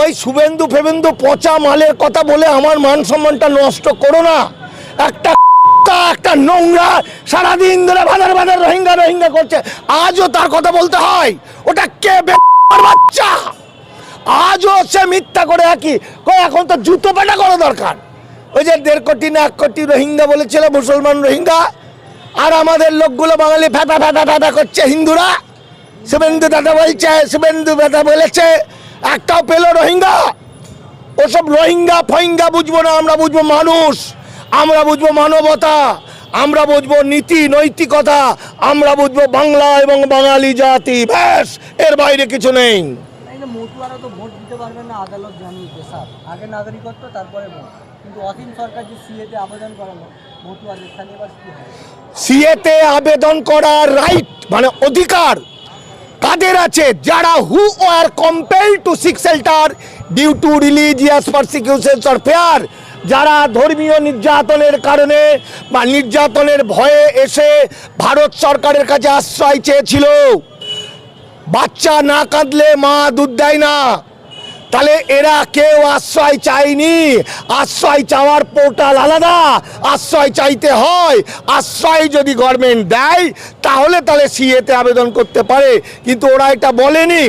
ওই শুভেন্দু ফেবেন্দু পচা মালের কথা বলে আমার মান সম্মানটা নষ্ট করো না। একটা একটা নোংরা সারাদিন ধরে বাজার বাজার রোহিঙ্গা রোহিঙ্গা করছে। আজও তার কথা বলতে হয়। ওটা কে বাচ্চা? আজও সে মিথ্যা করে একই। কই এখন তো জুতো পেটা করা দরকার। ওই যে দেড় কোটি না এক কোটি রোহিঙ্গা বলেছিল মুসলমান রোহিঙ্গা। আর আমাদের লোকগুলো বাঙালি ফেটা ফেটা ফেটা করছে হিন্দুরা। শুভেন্দু দাদা বলছে শুভেন্দু দাদা বলেছে একটাও পেল রোহিঙ্গা। ওসব রোহিঙ্গা ফহিঙ্গা বুঝব না আমরা বুঝব মানুষ আমরা বুঝব মানবতা আমরা বুঝব নীতি নৈতিকতা আমরা বুঝব বাংলা এবং বাঙালি জাতি ব্যাস এর বাইরে কিছু নেই। সিএতে আবেদন করার রাইট মানে অধিকার কাদের আছে যারা who are compel to seek shelter due to religious persecutions or fear যারা ধর্মীয় নির্যাতনের কারণে বা নির্যাতনের ভয়ে এসে ভারত সরকারের কাছে আশ্রয় চেয়েছিল। বাচ্চা না কাঁদলে মা দুধ দেয় না। তাহলে এরা কেউ আশ্রয় চায়নি। আশ্রয় চাওয়ার পোর্টাল আলাদা। আশ্রয় চাইতে হয়। আশ্রয় যদি গভর্নমেন্ট দেয়, তাহলে তাহলে সিএতে আবেদন করতে পারে। কিন্তু ওরা এটা বলেনি।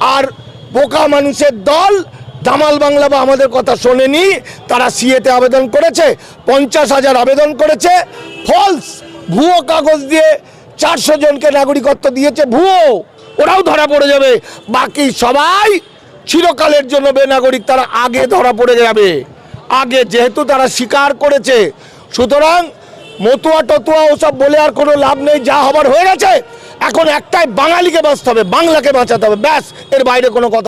আর বোকা মানুষের দল দামাল বাংলা বা আমাদের কথা শোনেনি, তারা সিএতে আবেদন করেছে। পঞ্চাশ হাজার আবেদন করেছে। ফলস ভুয়ো কাগজ দিয়ে চারশো জনকে নাগরিকত্ব দিয়েছে ভুয়ো। ওরাও ধরা পড়ে যাবে। বাকি সবাই চিরকালের জন্য বেনাগরিক তারা আগে ধরা পড়ে যাবে। আগে যেহেতু তারা স্বীকার করেছে, সুতরাং মতুয়া টতুয়া ওসব বলে আর কোনো লাভ নেই, যা হবার হয়ে গেছে, এখন একটাই বাঙালিকে বাঁচতে হবে, বাংলাকে বাঁচাতে হবে, ব্যাস, এর বাইরে কোনো কথা